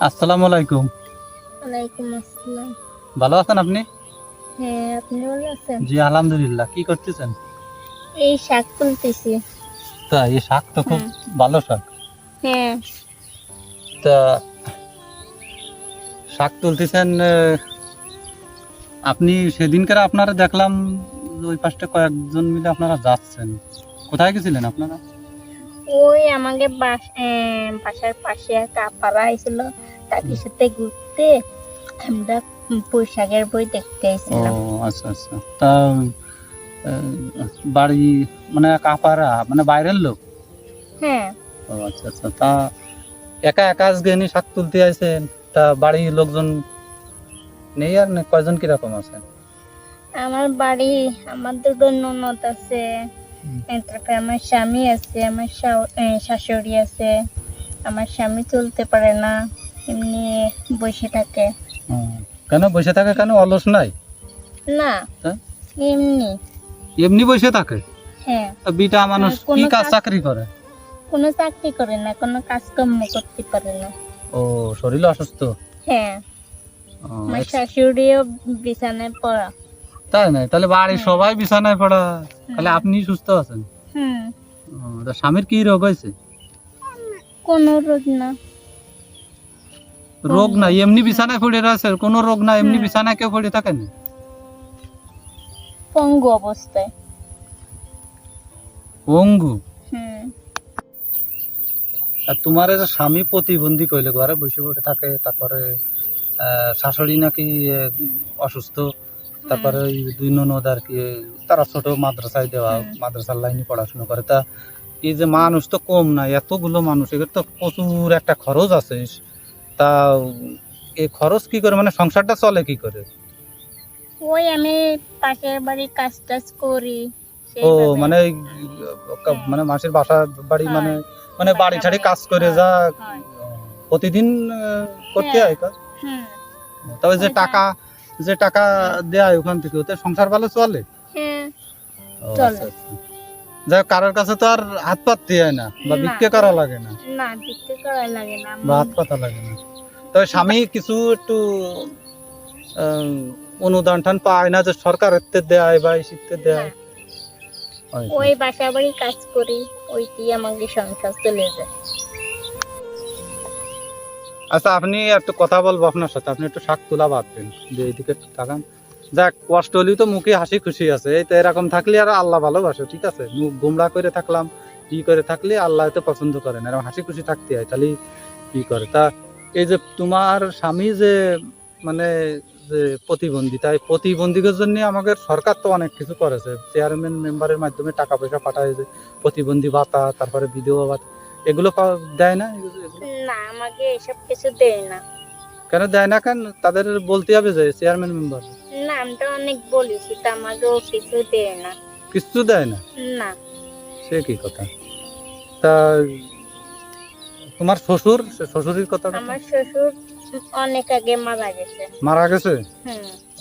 আসসালামু আলাইকুম। ওয়ালাইকুম আসসালাম। ভালো আছেন আপনি? হ্যাঁ আপনি ভালো আছেন? জি আলহামদুলিল্লাহ। কি করতেছেন? এই শাক তুলতেছি। তা এই শাক তো খুব ভালো শাক। হ্যাঁ। তা শাক তুলতেছেন আপনি সেদিনকার আপনারা দেখলাম ওই পাশটা কয়েকজন মিলে আপনারা যাচ্ছেন। কোথায় গেছিলেন আপনারা? ওই আমাকে বাস বাসার পাশে এক আপারা আইছিল তাদের সাথে ঘুরতে আমরা বৈশাখের বই দেখতে ও আইছিলাম আচ্ছা আচ্ছা। তা বাড়ি মানে কাপারা মানে বাইরের লোক? হ্যাঁ। ও আচ্ছা আচ্ছা। তা একা একা আজকে নি শাক তুলতে আইছেন? তা বাড়ির লোকজন নেই আর না কয়জন কীরকম আছে? আমার বাড়ি আমার দুটো ননদ আছে। তারপরে আমার স্বামী আছে আমার শাশুড়ি আছে। আমার স্বামী চলতে পারে না এমনি বসে থাকে। কেন বসে থাকে কেন? অলস নাই? না? এমনি। এমনি বসে থাকে? হ্যাঁ। বিটা মানুষ কি কাজ চাকরি করে? কোনো চাকরি করে না কোনো কাজকর্ম করতে পারে না। ও শরীর অসুস্থ? হ্যাঁ। আমার। শাশুড়িও বিছানায় পড়া। তাই নাই তাহলে বাড়ির সবাই বিছানায় পড়া। তাহলে আপনি সুস্থ আছেন? তা স্বামীর কি রোগ হয়েছে? কোনো রোগ না। রোগ না এমনি বিছানায় পড়ে রয়েছে? কোনো রোগ না এমনি বিছানায় কেউ পড়ে থাকে না? পঙ্গু অবস্থায়। হুম আর তোমার যে স্বামী প্রতিবন্ধী কইলে ঘরে বসে পড়ে থাকে তারপরে শাশুড়ি নাকি অসুস্থ? তারপরে ওই দুই ননদ আর কি তারা ছোট মাদ্রাসায় দেওয়া মাদ্রাসার লাইনে পড়াশোনা করে। তা এই যে মানুষ তো কম না এতগুলো মানুষ এগুলো তো প্রচুর একটা খরচ আছে। তা এই খরচ কি করে মানে সংসারটা চলে কি করে? ওই আমি পাশের বাড়ি কাজ টাজ করি ও মানে ওই, মানে মাসের বাসা বাড়ি মানে মানে বাড়ি ছাড়ি কাজ করে যা প্রতিদিন করতে হ্যাঁ। হয় কাজ? তবে যে টাকা যে টাকা দেয় ওখান থেকে ওতে সংসার ভালো চলে? হ্যাঁ। আচ্ছা, আচ্ছা। যাই কারোর কাছে তো আর হাত পাততে হয় না বা না। করা লাগে না। না বিক্রি করা লাগে না। বা হাত পাতা লাগে না। তবে স্বামী কিছু একটু অনুদান টান পায় না যে সরকার এতে দেয় বা এই শিখতে দেয়? ওই বাসা বাড়ি কাজ করি ওইটি আমাকে সংসার চলে যায়। আচ্ছা আপনি একটু কথা বলব আপনার সাথে। আপনি একটু শাক তোলা বাঁধবেন যে এইদিকে তাকান। যাক, কষ্ট তো মুখে হাসি খুশি আছে। এই তো এরকম থাকলে আর আল্লাহ ভালোবাসে, ঠিক আছে? মুখ গুমরা করে থাকলাম, কি করে থাকলে আল্লাহ তো পছন্দ করেন। এরকম হাসি খুশি থাকতে হয়, তাহলে কি করে? তা এই যে তোমার স্বামী যে মানে যে প্রতিবন্ধী, তাই প্রতিবন্ধীদের জন্য আমাদের সরকার তো অনেক কিছু করেছে। চেয়ারম্যান মেম্বারের মাধ্যমে টাকা পয়সা পাঠায় যে প্রতিবন্ধী ভাতা, তারপরে বিধবা ভাতা। এগুলো দেয় না? না আমাকে এসব কিছু দেয় না। কেন দেয় না? কেন? তাদের বলতে হবে যে চেয়ারম্যান মেম্বার না আমি অনেক বলেছি তা আমাকেও কিছু দেয় না। কিছু দেয় না? না। সে কি কথা? তা তোমার শ্বশুর সে শ্বশুরের কথা আমার শ্বশুর অনেক আগে মারা গেছে। মারা গেছে?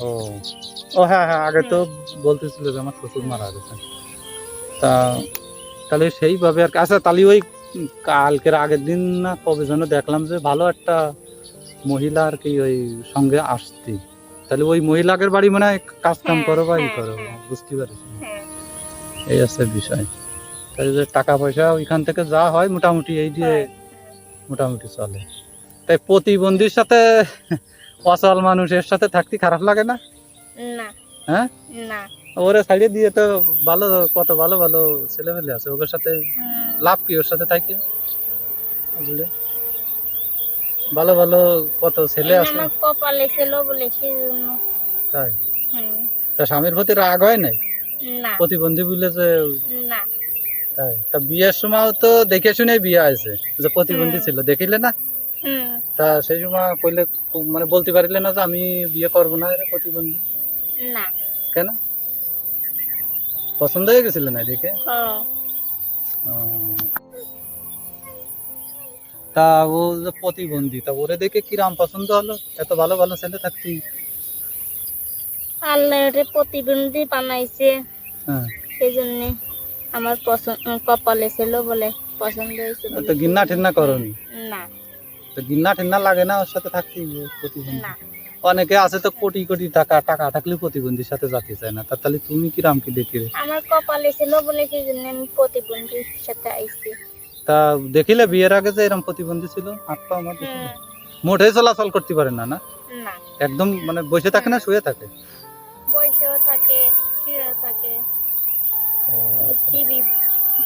ও ও হ্যাঁ হ্যাঁ আগে তো বলতেছিল যে আমার শ্বশুর মারা গেছে। তা তাহলে সেইভাবে আর কি আচ্ছা তাহলে ওই কালকের আগের দিন না কবে যেন দেখলাম যে ভালো একটা মহিলা আর কি ওই সঙ্গে আসতি। তাহলে ওই মহিলাদের বাড়ি মানে কাজ কাম হ্যাঁ, করো বা ই হ্যাঁ, করো হ্যাঁ। বুঝতে হ্যাঁ। এই আছে বিষয়। তাহলে যে টাকা পয়সা ওইখান থেকে যা হয় মোটামুটি এই দিয়ে মোটামুটি চলে। তাই প্রতিবন্ধীর সাথে অচল মানুষের সাথে থাকতে খারাপ লাগে না? হ্যাঁ? ওরে ছাড়িয়ে দিয়ে তো ভালো কত ভালো ভালো ছেলেমেলে আছে ওদের সাথে লাভ কি ওর সাথে থাকি? বুঝলে ভালো ভালো কত ছেলে আছে? আমার কপালে ছিল বলে সেই জন্য তাই? হুম, তা স্বামীর প্রতি রাগ হয় নাই? না। প্রতিবন্ধী বলে যে না। তাই? তা বিয়ের সময় তো দেখে শুনে বিয়ে আছে যে প্রতিবন্ধী ছিল দেখিলে না? হুম, তা সেই সময় কইলে মানে বলতে পারিলে না যে আমি বিয়ে করব না এর প্রতিবন্ধী? না। কেন? পছন্দ হয়ে গেছিল না দেখে? ও। তা ও প্রতিবন্ধী তা ওরে দেখে কিরাম পছন্দ হলো? এত ভালো ভালো ছেলে থাকতি আল্লাহ ওরে প্রতিবন্ধী বানাইছে। হ্যাঁ। সেই জন্য আমার পছন্দ কপালে ছিল বলে পছন্দ হয়েছে তো গিন্না ঠিন্না করনি? না। তো গিন্না টিন্না লাগে না ওর সাথে থাকতে প্রতিবন্ধী? না। অনেকে আছে তো কোটি কোটি টাকা টাকা থাকলে প্রতিবন্ধীর সাথে যেতে চায় না। তাহলে তুমি কি দেখি রে? আমার কপালে ছিল বলে কি জন্য আমি প্রতিবন্ধীর সাথে আইছি। তা দেখিলে বিয়ের আগে যে এরকম প্রতিবন্ধী ছিল? হাত পা আমার মোটে চলাচল করতে পারে না না? একদম মানে বসে থাকে না শুয়ে থাকে? বয়সেও থাকে শুয়েও থাকে। টিভি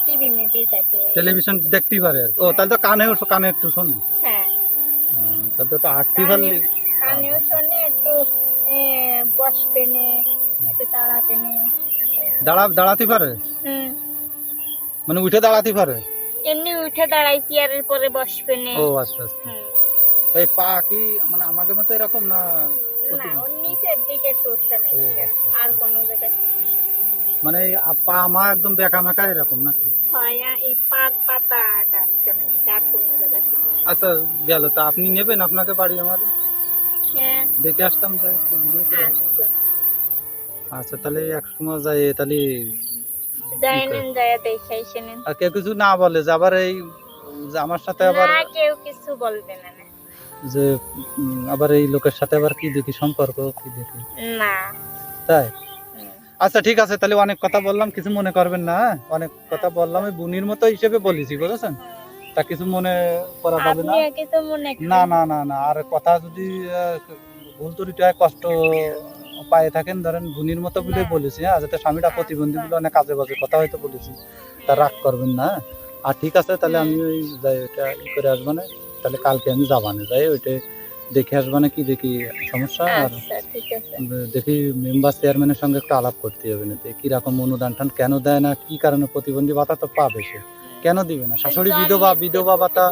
টিভি মেবি থাকে টেলিভিশন দেখতেই পারে ও তাহলে তো কানেও কানে একটু শুনি। হ্যাঁ। তাহলে তো আটতে পারলি কানেও শোনে একটু বসবে নে একটু দাঁড়াবে নে দাঁড়া দাঁড়াতে পারে? মানে উঠে দাঁড়াতে পারে? এমনি উঠে দাঁড়াই চেয়ারের পরে বসবে নে ও আচ্ছা আচ্ছা। এই পা কি মানে আমাকে মতো এরকম না নিচের দিকে সমস্যা আচ্ছা। আর কোনো জায়গায় মানে পা মা একদম বেকা মেকা এরকম নাকি? হয় আচ্ছা গেল। তা আপনি নেবেন আপনাকে বাড়ি আমার? দেখে আসতাম যাই একটু ভিডিও করে। আচ্ছা আচ্ছা তাহলে এক সময় যাই তাহলে যাই ঠিক নেন দেখে আর কেউ কিছু না বলে যে আবার এই যে আমার সাথে আবার না কেউ কিছু বলবে না। যে আবার এই লোকের সাথে আবার কি দেখি সম্পর্ক কি দেখি? না। তাই? আচ্ছা ঠিক আছে তাহলে অনেক কথা বললাম কিছু মনে করবেন না হ্যাঁ? অনেক কথা বললাম ওই বুনির মতো হিসেবে বলেছি বুঝেছেন? তা কিছু মনে করা যাবে না? না না না না আর কথা যদি ভুল ত্রুটি হয় কষ্ট পায়ে থাকেন ধরেন বুনির মতো বলে বলেছি হ্যাঁ যাতে স্বামীটা। প্রতিবন্ধী বলে অনেক কাজে বাজে কথা হয়তো বলেছি তা রাগ করবেন না? আর ঠিক আছে তাহলে আমি ওই যাই ওইটা ই করে আসব না তাহলে কালকে আমি যাবানে যাই ওইটা দেখে আসব না কি দেখি সমস্যা আর আচ্ছা দেখি মেম্বার চেয়ারম্যানের সঙ্গে একটু আলাপ করতে হবে না কি রকম অনুদান টান কেন দেয় না কি কারণে প্রতিবন্ধী ভাতা তো পাবে সে কেন দিবে না শাশুড়ি বিধবা বিধবা ভাতা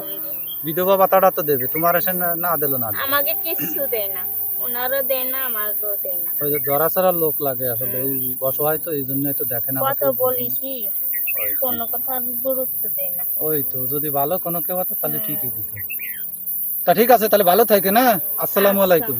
বিধবা ভাতাটা তো দেবে তোমার এসে না- দিল না। আমাকে কিছু দেয় না ওনারও দেয় না আমাকেও দেয় না। ওই যে জরাছাড়া লোক লাগে আসলে এই অসহায় তো এই জন্যই তো দেখে না কত বলিছি ওই তো। কোনো কথা গুরুত্ব দেয় না। ওই তো যদি ভালো কোনো কেউ হতো তাহলে ঠিকই দিত। তা ঠিক আছে তাহলে ভালো থাকে না আসসালামু আচ্ছা। আলাইকুম।